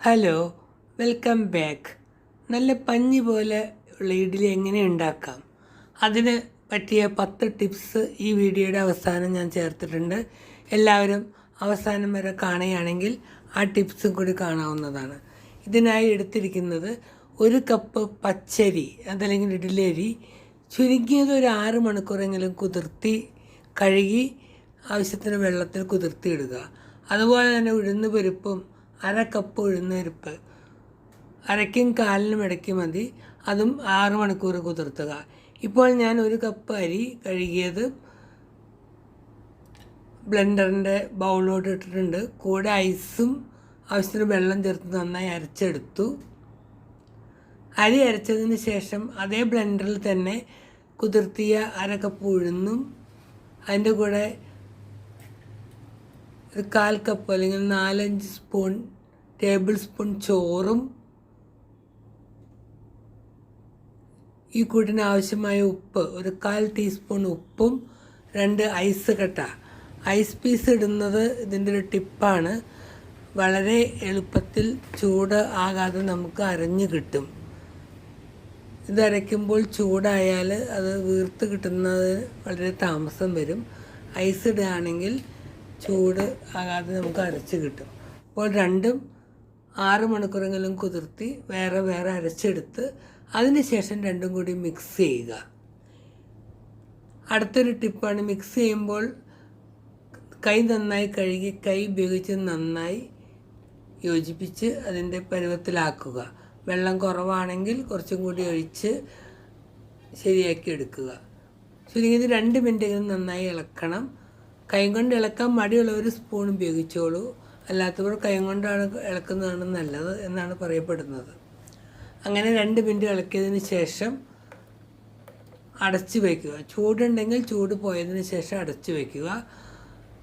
Hello welcome back നല്ല പഞ്ഞി പോലെ ഉള്ള ഇഡ്ഡലി എങ്ങനെ ഉണ്ടാക്കാം? അതിന് പറ്റിയ പത്ത് ടിപ്സ് ഈ വീഡിയോയുടെ അവസാനം ഞാൻ ചേർത്തിട്ടുണ്ട്. എല്ലാവരും അവസാനം വരെ കാണുകയാണെങ്കിൽ ആ ടിപ്സും കൂടി കാണാവുന്നതാണ്. ഇതിനായി എടുത്തിരിക്കുന്നത് ഒരു കപ്പ് പച്ചരി അതല്ലെങ്കിൽ ഇഡ്ഡലി അരി ചുരുങ്ങിയത് ഒരു ആറ് മണിക്കൂറെങ്കിലും കുതിർത്തി കഴുകി ആവശ്യത്തിന് വെള്ളത്തിൽ കുതിർത്തിയിടുക. അതുപോലെ തന്നെ ഉഴുന്ന് പരിപ്പും അര കപ്പ് ഉഴുന്നരിപ്പ് അരയ്ക്കും കാലിനും ഇടയ്ക്ക് മതി. അതും ആറ് മണിക്കൂർ കുതിർത്തുക. ഇപ്പോൾ ഞാൻ ഒരു കപ്പ് അരി കഴുകിയത് ബ്ലെൻഡറിന്റെ ബൗളിലോട്ട് ഇട്ടിട്ടുണ്ട്. കൂടെ ഐസും ആവശ്യത്തിന് വെള്ളം ചേർത്ത് നന്നായി അരച്ചെടുത്തു. അരി അരച്ചതിന് ശേഷം അതേ ബ്ലെൻഡറിൽ തന്നെ കുതിർത്തിയ അര കപ്പ് ഉഴുന്നും അതിന്റെ കൂടെ ഒരു കാൽ കപ്പ് അല്ലെങ്കിൽ നാലഞ്ച് സ്പൂൺ ടേബിൾ സ്പൂൺ ചോറും ഈ കൂട്ടിന് ആവശ്യമായ ഉപ്പ് ഒരു കാൽ ടീസ്പൂൺ ഉപ്പും രണ്ട് ഐസ് കട്ട. ഐസ് പീസ് ഇടുന്നത് ഇതിന്റെ ഒരു ടിപ്പാണ്. വളരെ എളുപ്പത്തിൽ ചൂട് ആകാതെ നമുക്ക് അരഞ്ഞു കിട്ടും. ഇത് അരയ്ക്കുമ്പോൾ ചൂടായാൽ അത് വീർത്ത് കിട്ടുന്നത് വളരെ താമസം വരും. ഐസ് ഇടുകയാണെങ്കിൽ ചൂട് ആകാതെ നമുക്ക് അരച്ച് കിട്ടും. അപ്പോൾ രണ്ടും ആറ് മണിക്കൂറെങ്കിലും കുതിർത്തി വേറെ വേറെ അരച്ചെടുത്ത് അതിനുശേഷം രണ്ടും കൂടി മിക്സ് ചെയ്യുക. അടുത്തൊരു ടിപ്പാണ് മിക്സ് ചെയ്യുമ്പോൾ കൈ നന്നായി കഴുകി കൈ ഉപയോഗിച്ച് നന്നായി യോജിപ്പിച്ച് അതിന്റെ പരുവത്തിലാക്കുക. വെള്ളം കുറവാണെങ്കിൽ കുറച്ചും കൂടി ഒഴിച്ച് ശരിയാക്കി എടുക്കുക. ചുരുങ്ങിയത് രണ്ട് മിനിറ്റെങ്കിലും നന്നായി ഇളക്കണം. കൈ കൊണ്ട് ഇളക്കാൻ മടിയുള്ളവർ സ്പൂൺ ഉപയോഗിച്ചോളൂ. അല്ലാത്തവർ കൈ കൊണ്ടാണ് ഇളക്കുന്നതാണ് നല്ലത് എന്നാണ് പറയപ്പെടുന്നത്. അങ്ങനെ രണ്ട് മിനിറ്റ് ഇളക്കിയതിന് ശേഷം അടച്ചു വയ്ക്കുക. ചൂടുണ്ടെങ്കിൽ ചൂട് പോയതിന് ശേഷം അടച്ചു വയ്ക്കുക.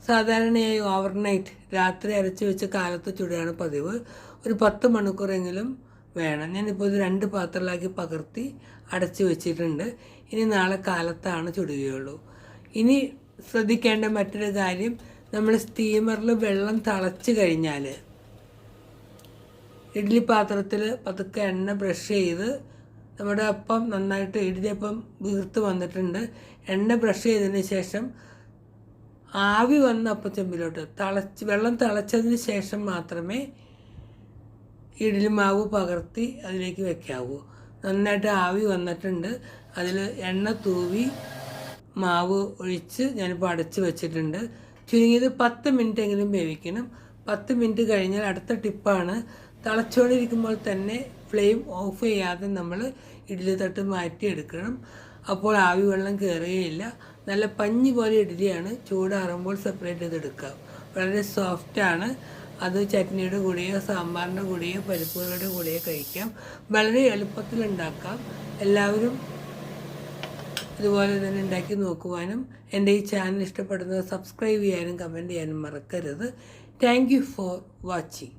സാധാരണയായി ഓവർനൈറ്റ് രാത്രി അരച്ചു വെച്ച കാലത്ത് ചുടുകയാണ് പതിവ്. ഒരു പത്ത് മണിക്കൂറെങ്കിലും വേണം. ഞാനിപ്പോൾ ഇത് രണ്ട് പാത്രങ്ങളാക്കി പകർത്തി അടച്ചു വെച്ചിട്ടുണ്ട്. ഇനി നാളെ കാലത്താണ് ചുടുകയുള്ളൂ. ഇനി ശ്രദ്ധിക്കേണ്ട മറ്റൊരു കാര്യം നമ്മൾ സ്റ്റീമറിൽ വെള്ളം തിളച്ച് കഴിഞ്ഞാൽ ഇഡ്ഡലി പാത്രത്തിൽ പതുക്കെ എണ്ണ ബ്രഷ് ചെയ്ത് നമ്മുടെ അപ്പം നന്നായിട്ട് ഇഡ്ഡലിയപ്പം വീർത്ത് വന്നിട്ടുണ്ട്. എണ്ണ ബ്രഷ് ചെയ്തതിന് ശേഷം ആവി വന്ന അപ്പച്ചെമ്പിലോട്ട് തിളച്ച് വെള്ളം തിളച്ചതിന് ശേഷം മാത്രമേ ഇഡ്ഡലി മാവ് പകർത്തി അതിലേക്ക് വെക്കാവൂ. നന്നായിട്ട് ആവി വന്നിട്ടുണ്ട്. അതിൽ എണ്ണ തൂവി മാവ് ഒഴിച്ച് ഞാനിപ്പോൾ അടച്ച് വെച്ചിട്ടുണ്ട്. ചുരുങ്ങിയത് പത്ത് മിനിറ്റ് എങ്കിലും വേവിക്കണം. പത്ത് മിനിറ്റ് കഴിഞ്ഞാൽ അടുത്ത ടിപ്പാണ്. തിളച്ചുകൊണ്ടിരിക്കുമ്പോൾ തന്നെ ഫ്ലെയിം ഓഫ് ചെയ്യാതെ നമ്മൾ ഇഡ്ഡലി തട്ട് മാറ്റിയെടുക്കണം. അപ്പോൾ ആവി വെള്ളം കയറുകയില്ല. നല്ല പഞ്ഞി പോലെ ഇഡ്ഡലിയാണ് ചൂടാറുമ്പോൾ സെപ്പറേറ്റ് ചെയ്തെടുക്കാം വളരെ സോഫ്റ്റാണ് അത് ചട്നിയുടെ കൂടെയോ സാമ്പാറിന്റെ കൂടെയോ പരിപ്പുകളുടെ കൂടെയോ കഴിക്കാം. വളരെ എളുപ്പത്തിലുണ്ടാക്കാം എല്ലാവരും ഇതുപോലെ തന്നെ ഉണ്ടാക്കി നോക്കുവാനും എന്റെ ഈ ചാനൽ ഇഷ്ടപ്പെടുന്നത് സബ്സ്ക്രൈബ് ചെയ്യാനും കമന്റ് ചെയ്യാനും മറക്കരുത്. Thank you for watching